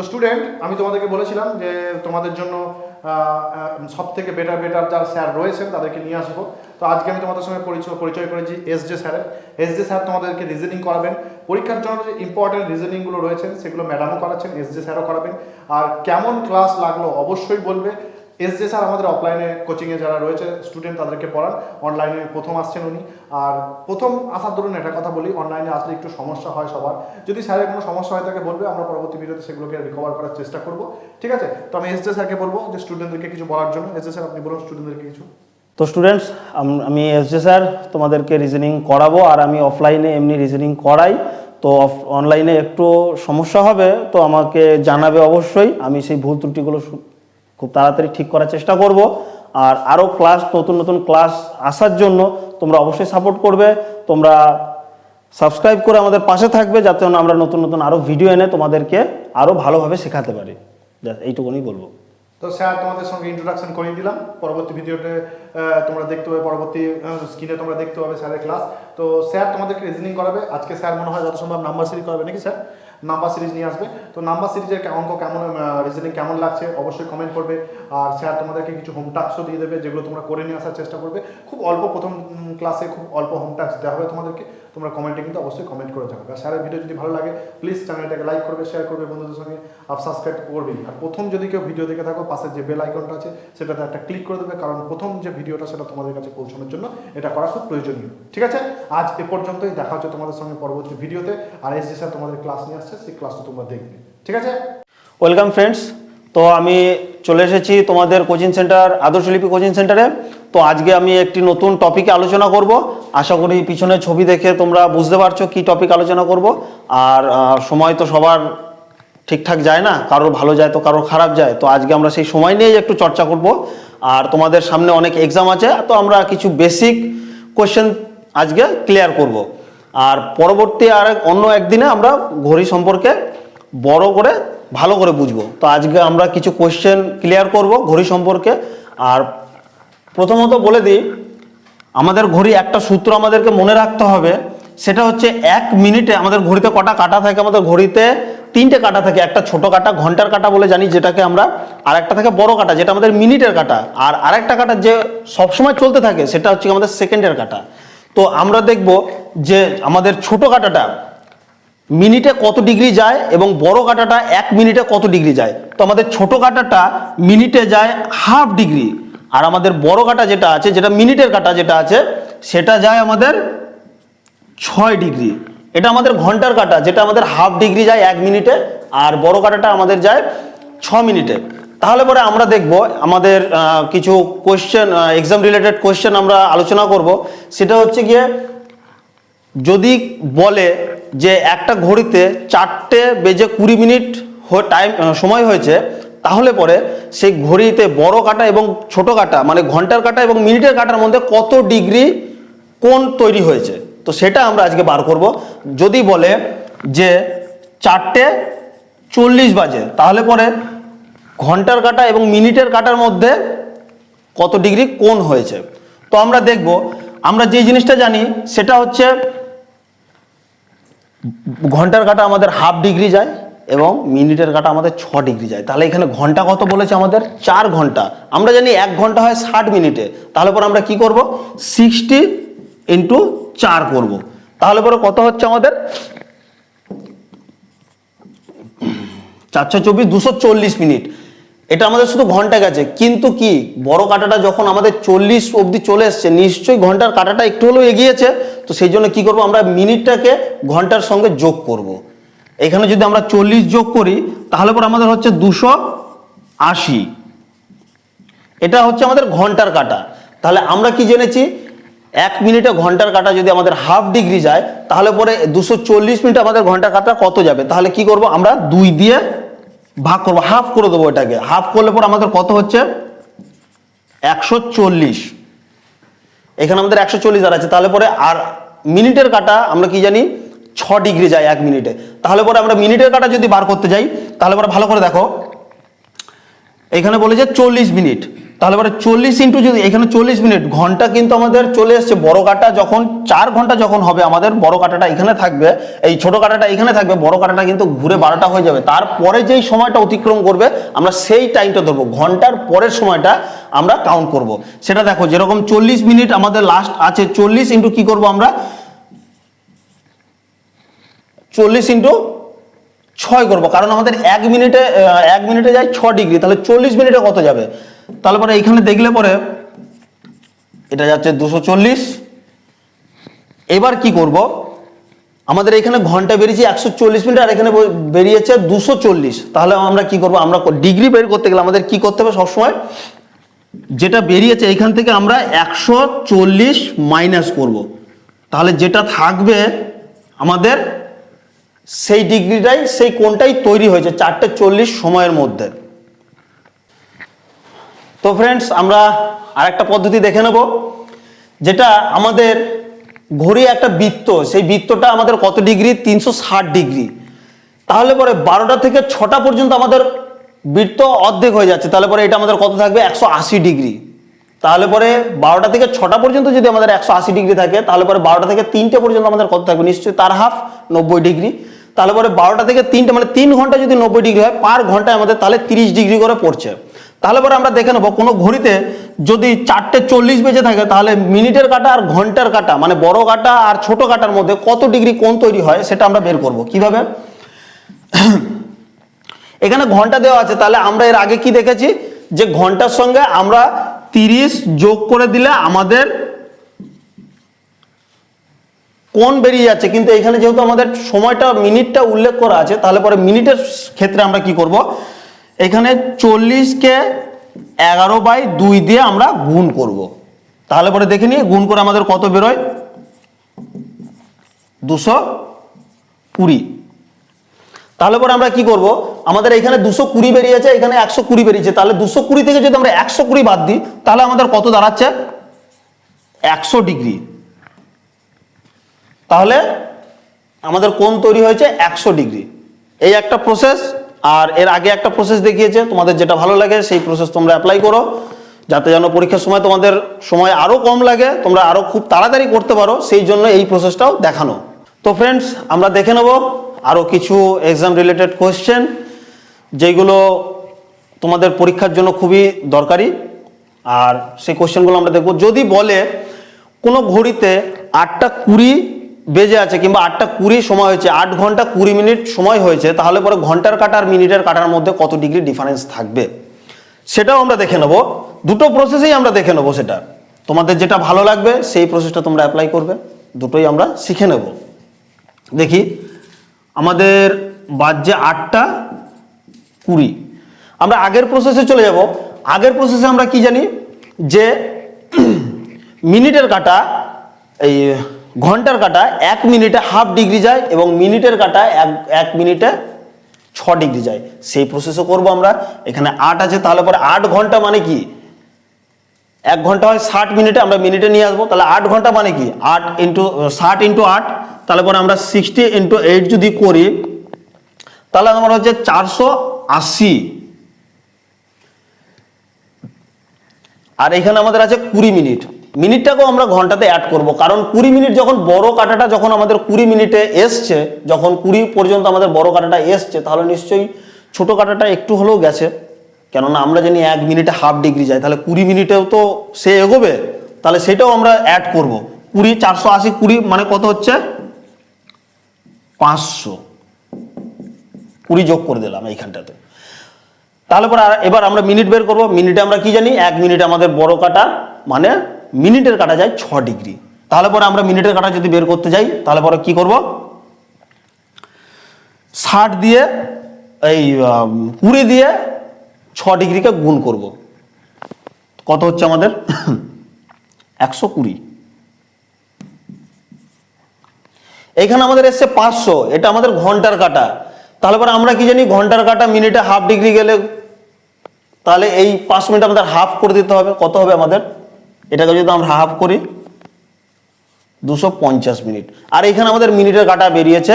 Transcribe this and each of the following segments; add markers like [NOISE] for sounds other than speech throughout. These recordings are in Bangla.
তো স্টুডেন্ট আমি তোমাদেরকে বলেছিলাম যে তোমাদের জন্য সব থেকে বেটার বেটার যারা স্যার রয়েছেন তাদেরকে নিয়ে আসব। তো আজকে আমি তোমাদের সঙ্গে পরিচয় পরিচয় করেছি এস জে স্যারের এস জে স্যার তোমাদেরকে রিজনিং করাবেন। পরীক্ষার জন্য যে ইম্পর্টেন্ট রিজনিংগুলো রয়েছেন, সেগুলো ম্যাডামও করাচ্ছেন এস জে স্যারও করাবেন। আর কেমন ক্লাস লাগল অবশ্যই বলবে। এস জে স্যার আমাদের অফলাইনে কোচিংয়ে যারা রয়েছে স্টুডেন্ট তাদেরকে পড়ান। অনলাইনে প্রথম আসছেন উনি। আর প্রথম আসার ধরুন একটা কথা বলি অনলাইনে আসলে একটু সমস্যা হয় সবার। যদি স্যারের কোনো সমস্যা হয় তাকে বলবে, আমরা পরবর্তী ভিডিওতে সেগুলোকে রিকভার করার চেষ্টা করব। ঠিক আছে? তো আমি এস জে স্যারকে বলব যে স্টুডেন্টদেরকে কিছু বলার জন্য। এস জে স্যার, আপনি বলুন স্টুডেন্টদেরকে কিছু। তো স্টুডেন্টস আমি এস জে স্যার, তোমাদেরকে রিজনিং করাবো। আর আমি অফলাইনে এমনি রিজনিং করাই। তো অনলাইনে একটু সমস্যা হবে, তো আমাকে জানাবে অবশ্যই। আমি সেই ভুল ত্রুটিগুলো খুব তাড়াতাড়ি ঠিক করার চেষ্টা করব। আর আরও ক্লাস নতুন নতুন ক্লাস আসার জন্য তোমরা অবশ্যই সাপোর্ট করবে। তোমরা সাবস্ক্রাইব করে আমাদের পাশে থাকবে যাতে আমরা নতুন নতুন আরও ভিডিও এনে তোমাদেরকে আরও ভালোভাবে শেখাতে পারি। এইটুকুনি বলব। তো স্যার, তোমাদের সঙ্গে ইন্ট্রোডাকশন করিয়ে দিলাম। পরবর্তী ভিডিওতে তোমরা দেখতে পাবে, পরবর্তী স্ক্রিনে তোমরা দেখতে পাবে স্যারের ক্লাস তো স্যার তোমাদেরকে রিজনিং করাবে। আজকে স্যার মনে হয় যত সম্ভব নাম্বার সিরিজ করাবে, নাকি স্যার? নাম্বার সিরিজ নিয়ে আসবে। তো নাম্বার সিরিজের অঙ্ক কেমন রিজনিং কেমন লাগছে অবশ্যই কমেন্ট করবে। আর স্যার তোমাদেরকে কিছু হোম টাস্কও দিয়ে দেবে যেগুলো তোমরা করে নিয়ে আসার চেষ্টা করবে। খুব অল্প প্রথম ক্লাসে খুব অল্প হোম টাস্ক দেওয়া হবে তোমাদেরকে। তোমরা কমেন্টে কিন্তু অবশ্যই কমেন্ট করে জানাবে। আর স্যারের ভিডিও যদি ভালো লাগে প্লিজ চ্যানেলটাকে লাইক করবে শেয়ার করবে বন্ধুদের সঙ্গে। সাবস্ক্রাইব করবেই। আর প্রথম যদি কেউ ভিডিও দেখে থাকো, পাশে যে বেল আইকনটা আছে, সেটাতে একটা ক্লিক করে দেবে, কারণ প্রথম যে ভিডিওটা, সেটা তোমাদের কাছে পৌঁছানোর জন্য এটা করা খুব প্রয়োজনীয়। ঠিক আছে? আজ এ পর্যন্তই, দেখা হচ্ছে তোমাদের সঙ্গে পরবর্তী ভিডিওতে। আর এস স্যার তোমাদের ক্লাস নিয়ে আসছে, সেই ক্লাসটা তোমরা দেখবে। ঠিক আছে? ওয়েলকাম ফ্রেন্ডস তো আমি চলে এসেছি তোমাদের কোচিং সেন্টার আদর্শলিপি কোচিং সেন্টারে। তো আজকে আমি একটি নতুন টপিকে আলোচনা করব। আশা করি পিছনে ছবি দেখে তোমরা বুঝতে পারছ কি টপিক আলোচনা করব। আর সময় তো সবার ঠিকঠাক যায় না, কারোর ভালো যায় তো কারোর খারাপ যায়। তো আজকে আমরা সেই সময় নিয়েই একটু চর্চা করব। আর তোমাদের সামনে অনেক এক্সাম আছে, তো আমরা কিছু বেসিক কোয়েশ্চেন আজকে ক্লিয়ার করব। আর পরবর্তী আর অন্য একদিনে আমরা ঘড়ি সম্পর্কে বড় করে, ভালো করে বুঝব। তো আজকে আমরা কিছু কোয়েশ্চেন ক্লিয়ার করব ঘড়ি সম্পর্কে। আর প্রথমত বলে দিই, আমাদের ঘড়ি একটা সূত্র আমাদেরকে মনে রাখতে হবে। সেটা হচ্ছে এক মিনিটে আমাদের ঘড়িতে কটা কাটা থাকে? আমাদের ঘড়িতে তিনটে কাটা থাকে, একটা ছোট কাটা, ঘণ্টার কাটা বলে জানি যেটাকে আমরা আর একটা থাকে বড় কাটা, যেটা আমাদের মিনিটের কাটা। আর আরেকটা কাটা যে সবসময় চলতে থাকে, সেটা হচ্ছে আমাদের সেকেন্ডের কাটা। তো আমরা দেখব যে আমাদের ছোট কাটাটা মিনিটে কত ডিগ্রি যায় এবং বড় কাটাটা এক মিনিটে কত ডিগ্রি যায়। তো আমাদের ছোট কাটাটা মিনিটে যায় হাফ ডিগ্রি। আর আমাদের বড় কাটা যেটা আছে, যেটা মিনিটের কাটা যেটা আছে, সেটা যায় আমাদের ছয় ডিগ্রি। এটা আমাদের ঘণ্টার কাটা, যেটা আমাদের হাফ ডিগ্রি যায় এক মিনিটে আর বড় কাটাটা আমাদের যায় ছ মিনিটে। তাহলে পরে আমরা দেখব আমাদের কিছু কোয়েশ্চেন এক্সাম রিলেটেড কোয়েশ্চেন আমরা আলোচনা করব। সেটা হচ্ছে গিয়ে যদি বলে যে একটা ঘড়িতে চারটে বেজে কুড়ি মিনিট টাইম সময় হয়েছে, তাহলে পরে সেই ঘড়িতে বড় কাটা এবং ছোট কাটা মানে ঘণ্টার কাটা এবং মিনিটের কাটার মধ্যে কত ডিগ্রি কোন তৈরি হয়েছে? তো সেটা আমরা আজকে বার করব। যদি বলে যে চারটে চল্লিশ বাজে, তাহলে পরে ঘণ্টার কাটা এবং মিনিটের কাটার মধ্যে কত ডিগ্রি কোণ হয়েছে? তো আমরা দেখব। আমরা যে জিনিসটা জানি, সেটা হচ্ছে ঘণ্টার কাটা আমাদের হাফ ডিগ্রি যায় এবং মিনিটের কাটা আমাদের ছ ডিগ্রি যায়। তাহলে এখানে ঘণ্টা কত বলেছে আমাদের? চার ঘণ্টা। আমরা জানি এক ঘণ্টা হয় ষাট মিনিটে। তাহলে পরে আমরা কি করব? সিক্সটি ইন্টু চার করব। তাহলে পরে কত হচ্ছে আমাদের? চারশো চব্বিশ, দুশো চল্লিশ মিনিট। এটা আমাদের শুধু ঘণ্টা গেছে। কিন্তু কি, বড় কাটাটা যখন আমাদের চল্লিশ অবধি চলে এসছে, নিশ্চয়ই ঘণ্টার কাটাটা একটু হলেও এগিয়েছে। তো সেই জন্য কি করব, আমরা মিনিটটাকে ঘণ্টার সঙ্গে যোগ করব। এখানে যদি আমরা চল্লিশ যোগ করি, তাহলে পর আমাদের হচ্ছে দুশো আশি। এটা হচ্ছে আমাদের ঘণ্টার কাটা। তাহলে আমরা কি জেনেছি এক মিনিটে ঘণ্টার কাটা যদি আমাদের হাফ ডিগ্রি যায়, তাহলে পরে দুশো চল্লিশ মিনিট আমাদের ঘণ্টার কাটা কত যাবে? তাহলে কি করব আমরা? দুই দিয়ে ভাগ করব হাফ করে দেবো এটাকে। হাফ করলে পর আমাদের কত হচ্ছে? একশো চল্লিশ। এখানে আমাদের একশো চল্লিশ আর আছে। তাহলে পরে আর মিনিটের কাটা আমরা কি জানি? ছ ডিগ্রি যায় এক মিনিটে। তাহলে পরে আমরা মিনিটের কাটা যদি বার করতে যাই, তাহলে পরে ভালো করে দেখো। এখানে বলেছে চল্লিশ মিনিট। তাহলে পরে চল্লিশ ইন্টু যদি, এখানে চল্লিশ মিনিট, ঘণ্টা কিন্তু আমাদের চলে এসছে, বড় কাটা যখন, চার ঘণ্টা যখন হবে, আমাদের বড় কাটাটা এখানে থাকবে, এই ছোট কাটাটা এখানে থাকবে, বড় কাটাটা কিন্তু ঘুরে বারোটা হয়ে যাবে। তারপরে যেই সময়টা অতিক্রম করবে, আমরা সেই টাইমটা ধরবো। ঘণ্টার পরের সময়টা আমরা কাউন্ট করব। সেটা দেখো, যেরকম চল্লিশ মিনিট আমাদের লাস্ট আছে, চল্লিশ ইন্টু কি করব আমরা? চল্লিশ ইন্টু ছয় করব। কারণ আমাদের এক মিনিটে এক মিনিটে যায় ছ ডিগ্রি, তাহলে চল্লিশ মিনিটে কত যাবে? তাহলে পরে এইখানে দেখলে পরে এটা যাচ্ছে দুশো চল্লিশ। এবার কি করব? আমাদের এখানে ঘণ্টা বেরিয়েছে একশো চল্লিশ মিনিট, আর এখানে বেরিয়েছে দুশো চল্লিশ। তাহলে আমরা কি করব? আমরা ডিগ্রি বের করতে গেলে আমাদের কি করতে হবে সবসময়? যেটা বেরিয়েছে এখান থেকে আমরা একশো চল্লিশ মাইনাস করব। তাহলে যেটা থাকবে আমাদের সেই ডিগ্রিটাই, সেই কোনটাই তৈরি হয়েছে চারটে চল্লিশ সময়ের মধ্যে। তো ফ্রেন্ডস আমরা আরেকটা পদ্ধতি দেখে নেব, যেটা আমাদের ঘড়ি একটা বৃত্ত, সেই বৃত্তটা আমাদের কত ডিগ্রি? তিনশো ষাট ডিগ্রি। তাহলে পরে বারোটা থেকে ছটা পর্যন্ত আমাদের বৃত্ত অর্ধেক হয়ে যাচ্ছে, তাহলে পরে এটা আমাদের কত থাকবে? একশো আশি ডিগ্রি। তাহলে পরে বারোটা থেকে ছটা পর্যন্ত যদি আমাদের একশো আশি ডিগ্রি থাকে, তাহলে পরে বারোটা থেকে তিনটে পর্যন্ত আমাদের কত থাকবে? নিশ্চয়ই তার হাফ নব্বই ডিগ্রি। তাহলে পরে বারোটা থেকে তিনটে মানে তিন ঘণ্টা যদি নব্বই ডিগ্রি হয়, পার ঘন্টায় আমাদের তাহলে তিরিশ ডিগ্রি করে পড়ছে। তাহলে পরে আমরা দেখে নেব, কোনো ঘড়িতে যদি চারটে চল্লিশ বেজে থাকে, তাহলে মিনিটের কাটা আর ঘণ্টার কাটা মানে বড় কাটা আর ছোট কাটার মধ্যে কত ডিগ্রি কোণ তৈরি হয় সেটা আমরা বের করব। কীভাবে? [CLEARS THROAT] এখানে ঘণ্টা দেওয়া আছে, তাহলে আমরা এর আগে কি দেখেছি? যে ঘণ্টার সঙ্গে আমরা তিরিশ যোগ করে দিলে আমাদের কোন বেরিয়ে যাচ্ছে। কিন্তু এখানে যেহেতু আমাদের সময়টা, মিনিটটা উল্লেখ করা আছে, তাহলে পরে মিনিটের ক্ষেত্রে আমরা কি করব? এখানে চল্লিশকে এগারো বাই দুই দিয়ে আমরা গুণ করব। তাহলে পরে দেখে নিয়ে গুণ করে আমাদের কত বেরোয়? দুশো কুড়ি। তাহলে পরে আমরা কি করব? আমাদের এখানে দুশো কুড়ি বেরিয়েছে, এখানে একশো কুড়ি বেরিয়েছে। তাহলে দুশো কুড়ি থেকে যদি আমরা একশো কুড়ি বাদ দিই, তাহলে আমাদের কত দাঁড়াচ্ছে? একশো ডিগ্রি। তাহলে আমাদের কোন তৈরি হয়েছে একশো ডিগ্রি। এই একটা প্রসেস আর এর আগে একটা প্রসেস দেখিয়েছে, তোমাদের যেটা ভালো লাগে সেই প্রসেস তোমরা অ্যাপ্লাই করো, যাতে যেন পরীক্ষার সময় তোমাদের সময় আরও কম লাগে, তোমরা আরও খুব তাড়াতাড়ি করতে পারো, সেই জন্য এই প্রসেসটাও দেখানো। তো ফ্রেন্ডস আমরা দেখে নেব আরও কিছু এক্সাম রিলেটেড কোয়েশ্চেন যেগুলো তোমাদের পরীক্ষার জন্য খুবই দরকারি। আর সেই কোশ্চেনগুলো আমরা দেখব। যদি বলে কোনো ঘড়িতে আটটা কুড়ি বেজে আছে কিংবা আটটা কুড়ি সময় হয়েছে, আট ঘণ্টা কুড়ি মিনিট সময় হয়েছে, তাহলে পরে ঘণ্টার কাটা আর মিনিটের কাটার মধ্যে কত ডিগ্রি ডিফারেন্স থাকবে? সেটাও আমরা দেখে নেব। দুটো প্রসেসেই আমরা দেখে নেব সেটা। তোমাদের যেটা ভালো লাগবে, সেই প্রসেসটা তোমরা অ্যাপ্লাই করবে। দুটোই আমরা শিখে নেব। দেখি, আমাদের বাজছে আটটা কুড়ি। আমরা আগের প্রসেসে চলে যাব। আগের প্রসেসে আমরা কি জানি? যে মিনিটের কাটা, এই ঘণ্টার কাটা এক মিনিটে হাফ ডিগ্রি যায় এবং মিনিটের কাটা এক এক মিনিটে ছ ডিগ্রি যায়। সেই প্রসেসও করব আমরা। এখানে আট আছে, তাহলে পরে আট ঘণ্টা মানে কি? এক ঘণ্টা হয় ষাট মিনিটে, আমরা মিনিটে নিয়ে আসব। তাহলে আট ঘণ্টা মানে কি? আট ইন্টু, ষাট ইন্টু আট, তাহলে পরে আমরা সিক্সটি ইন্টু এইট যদি করি, তাহলে আমার হচ্ছে চারশো আশি। আর এখানে আমাদের আছে কুড়ি মিনিট। মিনিটটাকেও আমরা ঘন্টাতে অ্যাড করব। কারণ কুড়ি মিনিট যখন বড় কাটাটা যখন আমাদের কুড়ি মিনিটে এসছে, যখন কুড়ি পর্যন্ত আমাদের বড় কাটাটা এসছে, তাহলে নিশ্চয়ই ছোট কাটাটা একটু হলেও গেছে। কেননা আমরা জানি এক মিনিটে হাফ ডিগ্রি যায়, তাহলে কুড়ি মিনিটেও তো সে এগোবে, তাহলে সেটাও আমরা অ্যাড করব। কুড়ি, চারশো আশি, কুড়ি মানে কত হচ্ছে? পাঁচশো। কুড়ি যোগ করে দিলাম এইখানটাতে। তাহলে পরে এবার আমরা মিনিট বের করব। মিনিটে আমরা কি জানি? এক মিনিট আমাদের বড় কাটা মানে মিনিটের কাটা যায় ছ ডিগ্রি। তাহলে পরে আমরা মিনিটের কাটা যদি বের করতে যাই, তাহলে পরে কি করব? ষাট দিয়ে, এই কুড়ি দিয়ে ছ ডিগ্রিকে গুণ করব। কত হচ্ছে আমাদের? [COUGHS] একশো কুড়ি। এখানে আমাদের এসছে পাঁচশো, এটা আমাদের ঘণ্টার কাটা। তাহলে পরে আমরা কি জানি, ঘণ্টার কাটা মিনিটে হাফ ডিগ্রি গেলে তাহলে এই পাঁচ মিনিট আমাদের হাফ করে দিতে হবে। কত হবে আমাদের? এটাকে যদি আমরা হাফ করি, দুশো পঞ্চাশ মিনিট। আর এখানে আমাদের মিনিটের কাটা বেরিয়েছে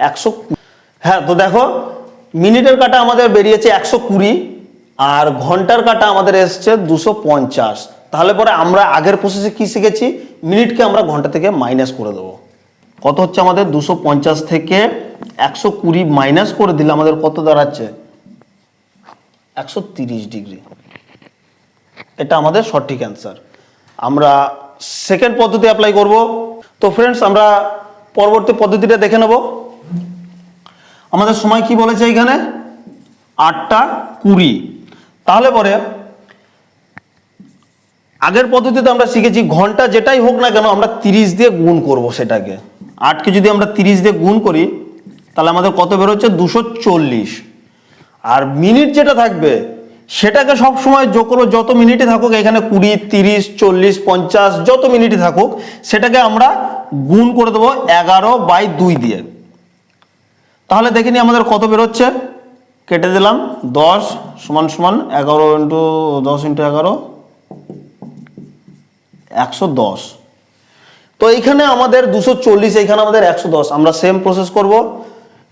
একশো হ্যাঁ তো দেখো, মিনিটের কাটা আমাদের বেরিয়েছে একশো কুড়ি, আর ঘণ্টার কাটা আমাদের এসছে দুশো পঞ্চাশ। তাহলে পরে আমরা আগের প্রসেসে কি শিখেছি? মিনিটকে আমরা ঘণ্টা থেকে মাইনাস করে দেবো। কত হচ্ছে আমাদের? দুশো পঞ্চাশ থেকে একশো কুড়ি মাইনাস করে দিলে আমাদের কত দাঁড়াচ্ছে? একশো তিরিশ ডিগ্রি। এটা আমাদের সঠিক অ্যান্সার আমরা সেকেন্ড পদ্ধতি অ্যাপ্লাই করব। তো ফ্রেন্ডস আমরা পরবর্তী পদ্ধতিটা দেখে নেব। আমাদের সময় কি বলেছে এখানে? আটটা কুড়ি। তাহলে পরে আগের পদ্ধতিতে আমরা শিখেছি ঘণ্টা যেটাই হোক না কেন আমরা তিরিশ দিয়ে গুণ করব সেটাকে। আটকে যদি আমরা তিরিশ দিয়ে গুণ করি, তাহলে আমাদের কত বেরোচ্ছে? দুশো চল্লিশ। আর মিনিট যেটা থাকবে সেটাকে সব সময় যোগ করব যত মিনিটে থাকুক, এখানে কুড়ি, তিরিশ, চল্লিশ, পঞ্চাশ, যত মিনিটে থাকুক, সেটাকে আমরা গুণ করে দেবো এগারো বাই দুই দিয়ে। তাহলে দেখে নিই আমাদের কত বেরোচ্ছে। কেটে দিলাম, দশ সমান সমান এগারো ইন্টু দশ ইন্টু এগারো, একশো দশ। তো এইখানে আমাদের দুশো চল্লিশ এইখানে আমাদের একশো দশ। আমরা সেম প্রসেস করব।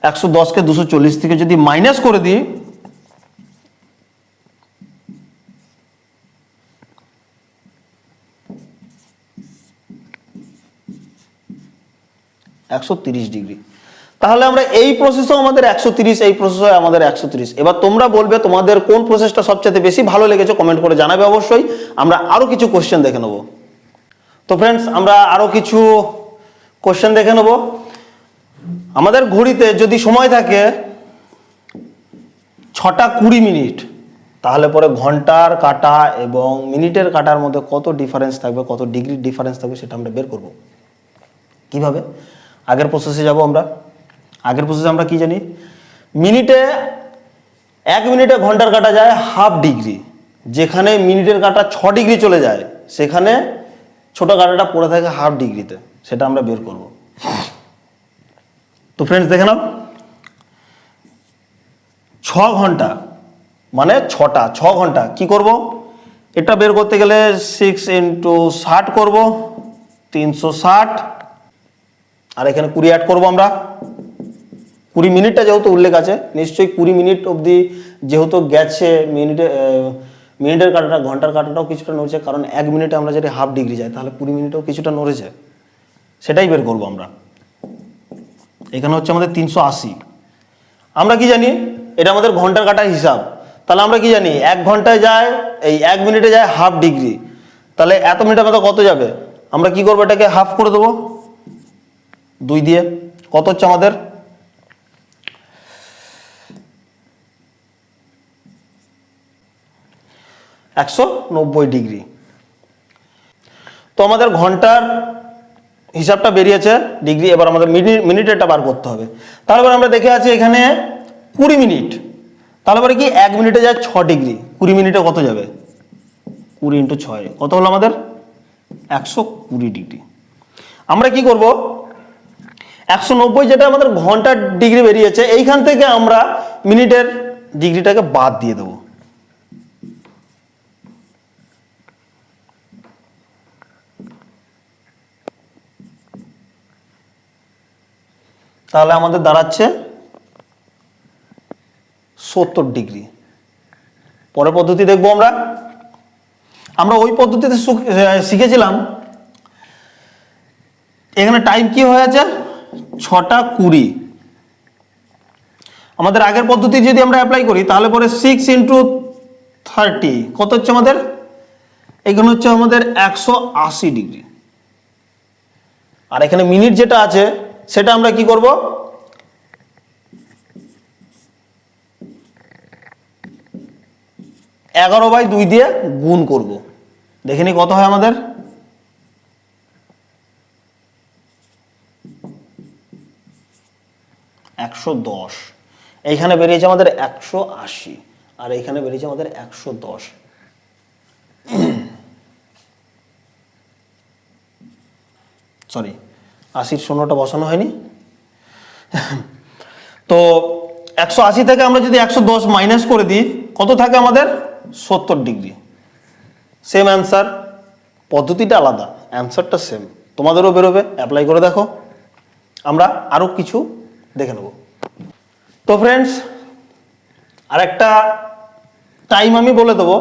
একশো দশকে দুশো চল্লিশ থেকে যদি মাইনাস করে দিই একশো ডিগ্রি। তাহলে আমরা এই প্রসেসও আমাদের একশো তিরিশ, এই প্রসেসও আমাদের একশো তিরিশ। এবার তোমরা বলবে তোমাদের কোন প্রসেসটা সবচেয়ে বেশি ভালো লেগেছে কমেন্ট করে জানাবে অবশ্যই। আমরা আরও কিছু কোশ্চেন দেখে নেব। তো ফ্রেন্ডস আমরা আরও কিছু কোশ্চেন দেখে নেব। আমাদের ঘড়িতে যদি সময় থাকে ছটা কুড়ি মিনিট, তাহলে পরে ঘণ্টার কাটা এবং মিনিটের কাটার মধ্যে কত ডিফারেন্স থাকবে, কত ডিগ্রি ডিফারেন্স থাকবে সেটা আমরা বের করব। কীভাবে? আগের প্রসেসে যাব আমরা। আগের প্রসেসে আমরা কি জানি? মিনিটে এক মিনিটে ঘণ্টার কাটা যায় হাফ ডিগ্রি। যেখানে মিনিটের কাটা ছ ডিগ্রি চলে যায়, সেখানে ছোট কাটাটা পড়ে থাকে হাফ ডিগ্রিতে। সেটা আমরা বের করব। তো ফ্রেন্ডস দেখে নাও। ছ ঘণ্টা মানে ছটা, ছ ঘণ্টা। কি করব? এটা বের করতে গেলে সিক্স ইন্টু ষাট করব। তিনশো ষাট আর এখানে কুড়ি অ্যাড করব আমরা। কুড়ি মিনিটটা যেহেতু উল্লেখ আছে, নিশ্চয়ই কুড়ি মিনিট অবধি যেহেতু গেছে, মিনিটে মিনিটের কাটাটা, ঘণ্টার কাটাটাও কিছুটা নড়ছে, কারণ এক মিনিটে আমরা যদি হাফ ডিগ্রি যাই, তাহলে কুড়ি মিনিটেও কিছুটা নড়েছে। সেটাই বের করব আমরা। এখানে হচ্ছে আমাদের তিনশো আশি। আমরা কি জানি? এটা আমাদের ঘণ্টার কাটার হিসাব। তাহলে আমরা কি জানি? এক ঘন্টায় যায়, এই এক মিনিটে যায় হাফ ডিগ্রি তাহলে এত মিনিট আমাদের কত যাবে? আমরা কি করব এটাকে হাফ করে দেবো? দুই দিয়ে। কত হচ্ছে আমাদের? একশো নব্বই ডিগ্রি। তো আমাদের ঘণ্টার হিসাবটা বেরিয়েছে ডিগ্রি, এবার আমাদের মিনিট মিনিটেরটা বার করতে হবে। তারপর আমরা দেখে আছি এখানে কুড়ি মিনিট। তারপরে কি এক মিনিটে যায় ছ ডিগ্রি? কুড়ি মিনিটে কত যাবে? কুড়ি ইন্টু ছয়। কত হলো আমাদের? একশো কুড়ি ডিগ্রি। আমরা কি করব? একশো নব্বই যেটা আমাদের ঘণ্টার ডিগ্রি বেরিয়েছে, এইখান থেকে আমরা মিনিটের ডিগ্রিটাকে বাদ দিয়ে দেবো। তাহলে আমাদের দাঁড়াচ্ছে সত্তর ডিগ্রি পরের পদ্ধতি দেখব আমরা। আমরা ওই পদ্ধতিতে শিখেছিলাম, এখানে টাইম কি হয়েছে ছটা কুড়ি। আমাদের আগের পদ্ধতি যদি আমরা অ্যাপ্লাই করি, তাহলে পরে সিক্স ইন্টু থার্টি কত হচ্ছে আমাদের? এখানে হচ্ছে আমাদের একশো আশি ডিগ্রি আর এখানে মিনিট যেটা আছে, সেটা আমরা কি করব? এগারো বাই দুই দিয়ে গুণ করব। দেখে নি কত হয় আমাদের? একশো দশ। এইখানে বেরিয়েছে আমাদের একশো আশি আর এইখানে বেরিয়েছে আমাদের একশো দশ। [CLEARS THROAT] সরি আশির শূন্যটা বসানো হয়নি। [CLEARS THROAT] তো একশো আশি থেকে আমরা যদি একশো দশ মাইনাস করে দিই, কত থাকে আমাদের? সত্তর ডিগ্রি। সেম অ্যান্সার পদ্ধতিটা আলাদা অ্যান্সারটা সেম তোমাদেরও বেরোবে অ্যাপ্লাই করে দেখো। আমরা আরও কিছু দেখে নেব। তো ফ্রেন্ডস আরেকটা টাইম আমি বলে দেবো।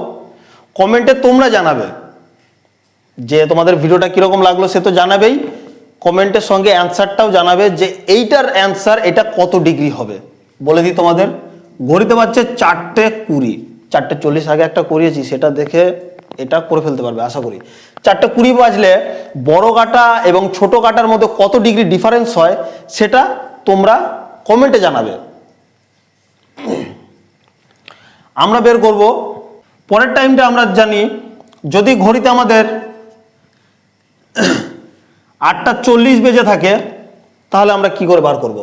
কমেন্টে তোমরা জানাবে যে তোমাদের ভিডিওটা কীরকম লাগল, সে তো জানাবেই। কমেন্টের সঙ্গে অ্যান্সারটাও জানাবে যে এইটার অ্যান্সার এটা কত ডিগ্রি হবে। বলে দিই তোমাদের, ঘড়িতে পাচ্ছে চারটে কুড়ি। চারটে চল্লিশ, আগে একটা করিয়েছি, সেটা দেখে এটা করে ফেলতে পারবে, আশা করি। চারটে কুড়ি বাজলে বড় কাটা এবং ছোট কাটার মধ্যে কত ডিগ্রি ডিফারেন্স হয়, সেটা তোমরা কমেন্টে জানাবে। আমরা বের করব। পরের টাইমটা আমরা জানি, যদি ঘড়িতে আমাদের আটটা চল্লিশ বেজে থাকে, তাহলে আমরা কি করে বার করব?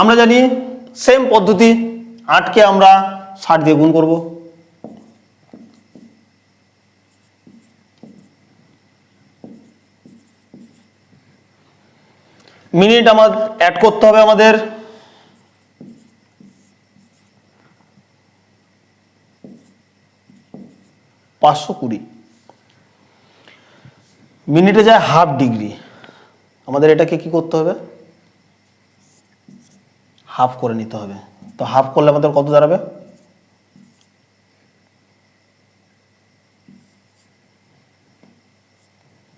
আমরা জানি সেম পদ্ধতি, আটকে আমরা ষাট দিয়ে গুণ করব। মিনিট আমার অ্যাড করতে হবে আমাদের। পাঁচশো কুড়ি। মিনিটে যায় হাফ ডিগ্রি। আমাদের এটাকে কি করতে হবে? হাফ করে নিতে হবে। তো হাফ করলে আমাদের কত দাঁড়াবে?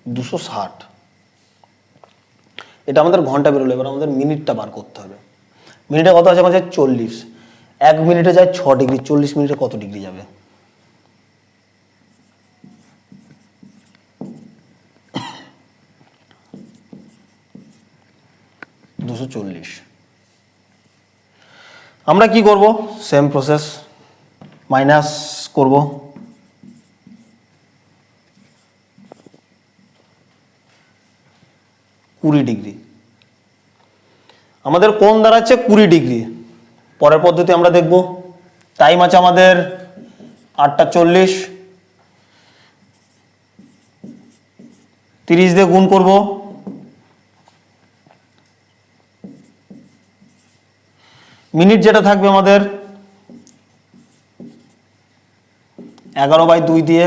দুশো ষাট। এটা আমাদের ঘণ্টা বেরোলো, এবার আমাদের মিনিটটা বার করতে হবে। মিনিটে কত আছে? আমাদের চল্লিশ। এক মিনিটে যায় ছ ডিগ্রি, চল্লিশ মিনিটে কত ডিগ্রি যাবে? দুশো চল্লিশ। আমরা কি করব? সেম প্রসেস মাইনাস করব। কুড়ি ডিগ্রি। আমাদের কোন দাঁড়াচ্ছে কুড়ি ডিগ্রি। পরের পদ্ধতি আমরা দেখব। টাইম আছে আমাদের আটটা চল্লিশ। তিরিশ দিয়ে গুণ করব। মিনিট যেটা থাকবে আমাদের এগারো বাই দুই দিয়ে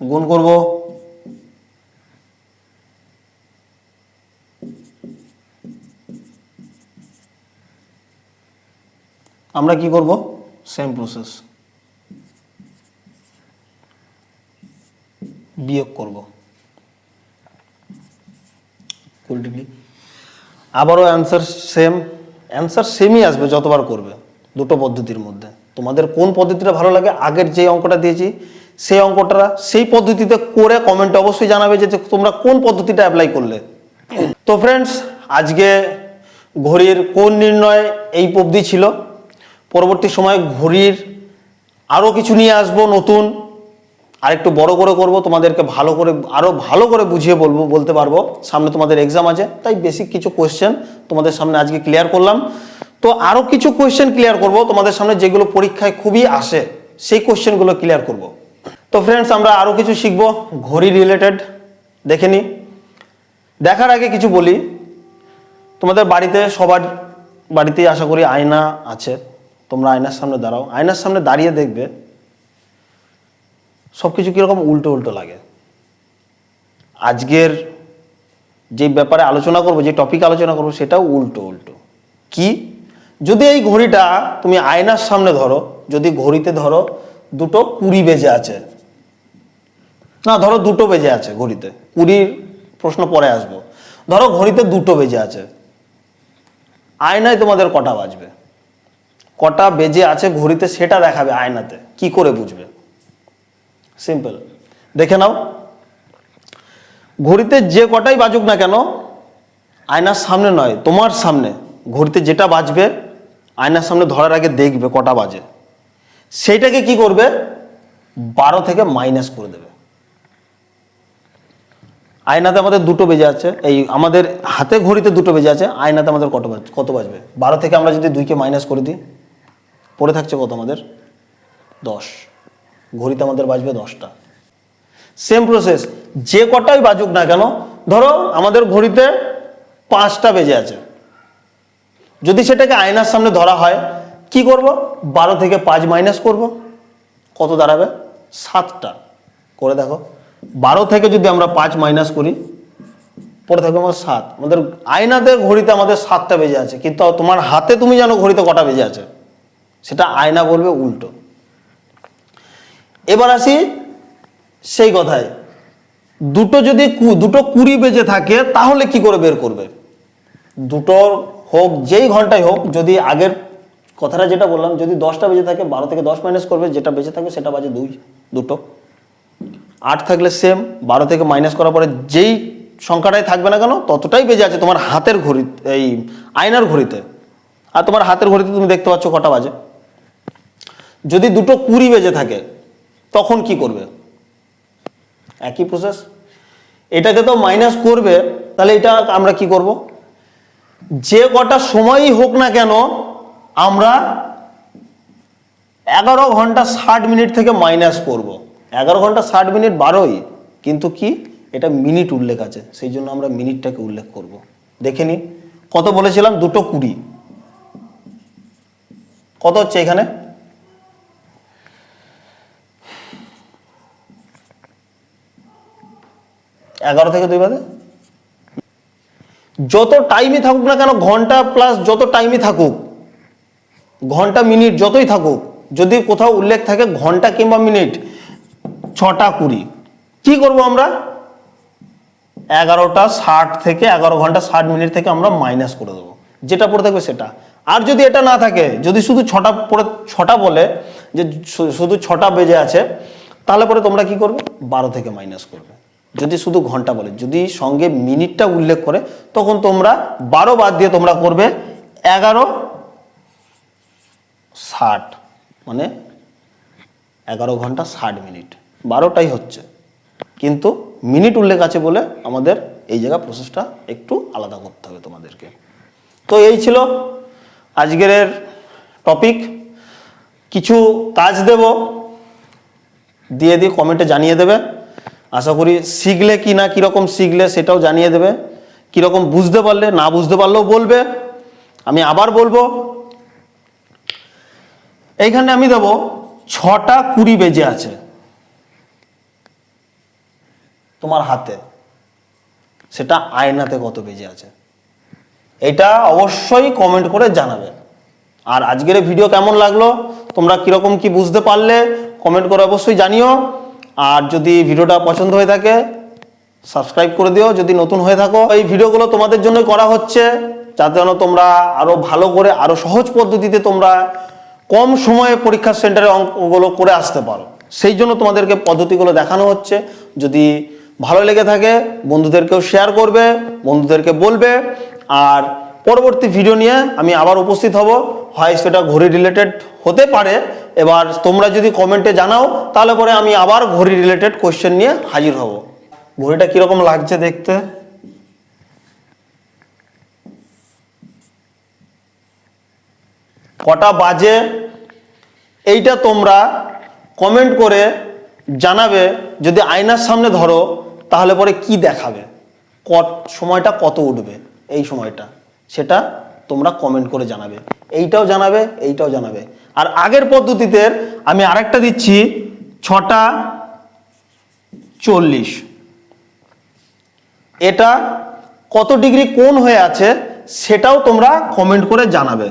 গুণ করব। আমরা কি করব? সেম প্রসেস বিয়োগ করব। কুড়ি আবারও অ্যান্সার সেম অ্যান্সার সেমই আসবে যতবার করবে দুটো পদ্ধতির মধ্যে। তোমাদের কোন পদ্ধতিটা ভালো লাগে? আগের যে অঙ্কটা দিয়েছি, সেই অঙ্কটা সেই পদ্ধতিতে করে কমেন্টে অবশ্যই জানাবে যে যে তোমরা কোন পদ্ধতিটা অ্যাপ্লাই করলে। তো ফ্রেন্ডস আজকে ঘড়ির কোন নির্ণয় এই অবধি ছিল? পরবর্তী সময় ঘড়ির আরও কিছু নিয়ে আসব নতুন। আরেকটু বড় করে করব, তোমাদেরকে ভালো করে আরও ভালো করে বুঝিয়ে বলব, বলতে পারব। সামনে তোমাদের এক্সাম আছে, তাই বেসিক কিছু কোয়েশ্চেন তোমাদের সামনে আজকে ক্লিয়ার করলাম। তো আরও কিছু কোয়েশ্চেন ক্লিয়ার করব, তোমাদের সামনে যেগুলো পরীক্ষায় খুবই আসে, সেই কোয়েশ্চেনগুলো ক্লিয়ার করব। তো ফ্রেন্ডস আমরা আরও কিছু শিখব, ঘড়ি রিলেটেড দেখে নিই দেখার আগে কিছু বলি, তোমাদের বাড়িতে, সবার বাড়িতেই আশা করি আয়না আছে। তোমরা আয়নার সামনে দাঁড়াও। আয়নার সামনে দাঁড়িয়ে দেখবে সব কিছু কীরকম উল্টো উল্টো লাগে। আজকের যে ব্যাপারে আলোচনা করব, যে টপিক আলোচনা করব, সেটাও উল্টো উল্টো। কি? যদি এই ঘড়িটা তুমি আয়নার সামনে ধরো, যদি ঘড়িতে ধরো দুটো কুড়ি বেজে আছে। না, ধরো দুটো বেজে আছে ঘড়িতে। কুড়ির প্রশ্ন পরে আসব। ধরো ঘড়িতে দুটো বেজে আছে। আয়নায় তোমাদের কটা বাজবে? কটা বেজে আছে ঘড়িতে সেটা দেখাবে আয়নাতে। কি করে বুঝবে? সিম্পল দেখে নাও। ঘড়িতে যে কটাই বাজুক না কেন, আয়নার সামনে নয়, তোমার সামনে। ঘড়িতে যেটা বাজবে, আয়নার সামনে ধরার আগে দেখবে কটা বাজে। সেইটাকে কি করবে? বারো থেকে মাইনাস করে দেবে। আয়নাতে আমাদের দুটো বেজে আছে, এই আমাদের হাতে ঘড়িতে দুটো বেজে আছে, আয়নাতে আমাদের কত বাজ কত বাজবে? বারো থেকে আমরা যদি দুইকে মাইনাস করে দিই পড়ে থাকছে কত আমাদের? দশ। ঘড়িতে আমাদের বাজবে দশটা। সেম প্রসেস যে কটাই বাজুক না কেন, ধরো আমাদের ঘড়িতে পাঁচটা বেজে আছে। যদি সেটাকে আয়নার সামনে ধরা হয়, কি করব? বারো থেকে পাঁচ মাইনাস করব। কত দাঁড়াবে? সাতটা। করে দেখো, বারো থেকে যদি আমরা পাঁচ মাইনাস করি পরে থাকবে আমার সাত। আমাদের আয়নাতে ঘড়িতে আমাদের সাতটা বেজে আছে, কিন্তু তোমার হাতে তুমি জানো ঘড়িতে কটা বেজে আছে। সেটা আয়না বলবে উল্টো। এবার আসি সেই কথায়। দুটো যদি দুটো কুড়ি বেজে থাকে, তাহলে কি করে বের করবে? দুটো হোক, যেই ঘন্টায় হোক, যদি আগের কথাটা যেটা বললাম, যদি দশটা বেজে থাকে, বারো থেকে দশ মাইনাস করবে, যেটা বেজে থাকবে সেটা বাজে দুই, দুটো। আট থাকলে সেম বারো থেকে মাইনাস করার পরে যেই সংখ্যাটাই থাকবে না কেন, ততটাই বেজে আছে তোমার হাতের ঘড়ি এই আয়নার ঘড়িতে। আর তোমার হাতের ঘড়িতে তুমি দেখতে পাচ্ছ কটা বাজে? যদি দুটো কুড়ি বেজে থাকে, তখন কি করবে? একই প্রসেস এটাকে তো মাইনাস করবে, তাহলে এটা আমরা কি করব? যে কটা সময়ই হোক না কেন, আমরা এগারো ঘণ্টা ষাট মিনিট থেকে মাইনাস করব। এগারো ঘণ্টা ষাট মিনিট বারোই, কিন্তু কি? এটা মিনিট উল্লেখ আছে, সেই জন্য আমরা মিনিটটাকে উল্লেখ করব। দেখে নি, কত বলেছিলাম? দুটো কুড়ি। কত হচ্ছে এখানে? এগারো থেকে দুই বাদে যত টাইমই থাকুক না কেন, ঘণ্টা প্লাস যত টাইমই থাকুক, ঘণ্টা মিনিট যতই থাকুক, যদি কোথাও উল্লেখ থাকে ঘণ্টা কিংবা মিনিট ছটা কুড়ি। কি করব আমরা? এগারোটা ষাট থেকে, এগারো ঘণ্টা ষাট মিনিট থেকে আমরা মাইনাস করে দেবো। যেটা পড়ে থাকবে সেটা। আর যদি এটা না থাকে, যদি শুধু ছটা পড়ে, ছটা বলে যে শুধু ছটা বেজে আছে, তাহলে পরে তোমরা কি করবে? বারো থেকে মাইনাস করবে। যদি শুধু ঘণ্টা বলে, যদি সঙ্গে মিনিটটা উল্লেখ করে, তখন তোমরা বারো বাদ দিয়ে তোমরা করবে এগারো ষাট মানে এগারো ঘণ্টা ষাট মিনিট। বারোটাই হচ্ছে। কিন্তু মিনিট উল্লেখ আছে বলে আমাদের এই জায়গা প্রসেসটা একটু আলাদা করতে হবে তোমাদেরকে। তো এই ছিল আজকের টপিক কিছু কাজ দেব, দিয়ে দিয়ে কমেন্টে জানিয়ে দেবে। আশা করি শিখলে কি না কীরকম শিখলে সেটাও জানিয়ে দেবে। কীরকম বুঝতে পারলে, না বুঝতে পারলেও বলবে। আমি আবার বলব, এইখানে আমি দেবো ছটা কুড়ি বেজে আছে তোমার হাতে। সেটা আয়নাতে কত বেজে আছে। এটা অবশ্যই কমেন্ট করে জানাবে। আর আজকের ভিডিও কেমন লাগল, তোমরা কীরকম কি বুঝতে পারলে কমেন্ট করে অবশ্যই জানিও। আর যদি ভিডিওটা পছন্দ হয়ে থাকে সাবস্ক্রাইব করে দিও। যদি নতুন হয়ে থাকো, এই ভিডিওগুলো তোমাদের জন্য করা হচ্ছে, যাতে যেন তোমরা আরও ভালো করে, আরও সহজ পদ্ধতিতে তোমরা কম সময়ে পরীক্ষা সেন্টারে অঙ্কগুলো করে আসতে পারো। সেই জন্য তোমাদেরকে পদ্ধতিগুলো দেখানো হচ্ছে। যদি ভালো লেগে থাকে, বন্ধুদেরকেও শেয়ার করবে, বন্ধুদেরকে বলবে, আর পরবর্তী ভিডিও নিয়ে আমি আবার উপস্থিত হব। হয় সেটা ঘড়ি রিলেটেড হতে পারে। এবার তোমরা যদি কমেন্টে জানাও, তাহলে পরে আমি আবার ঘড়ি রিলেটেড কোয়েশ্চেন নিয়ে হাজির হব। ঘড়িটা কীরকম লাগছে দেখতে? কটা বাজে? এইটা তোমরা কমেন্ট করে জানাবে। যদি আয়নার সামনে ধরো, তাহলে পরে কি দেখাবে? কত সময়টা কত উঠবে? এই সময়টা। সেটা তোমরা কমেন্ট করে জানাবে। এইটাও জানাবে এইটাও জানাবে। আর আগের পদ্ধতিতে আমি আরেকটা দিচ্ছি, ছটা চল্লিশ। এটা কত ডিগ্রি কোন হয়ে আছে সেটাও তোমরা কমেন্ট করে জানাবে।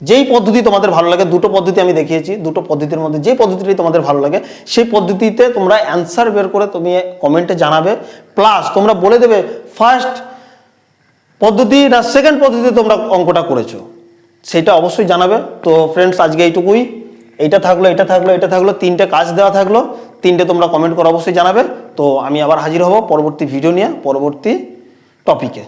যেই পদ্ধতি তোমাদের ভালো লাগে, দুটো পদ্ধতি আমি দেখিয়েছি, দুটো পদ্ধতির মধ্যে যে পদ্ধতিটি তোমাদের ভালো লাগে, সেই পদ্ধতিতে তোমরা অ্যান্সার বের করে তুমি কমেন্টে জানাবে। প্লাস তোমরা বলে দেবে ফার্স্ট পদ্ধতি, না সেকেন্ড পদ্ধতিতে তোমরা অঙ্কটা করেছ। সেটা অবশ্যই জানাবে। তো ফ্রেন্ডস আজকে এইটুকুই। এটা থাকল এটা থাকল এটা থাকল, তিনটে কাজ দেওয়া থাকল। তিনটে তোমরা কমেন্ট করে অবশ্যই জানাবে। তো আমি আবার হাজির হব পরবর্তী ভিডিও নিয়ে, পরবর্তী টপিকে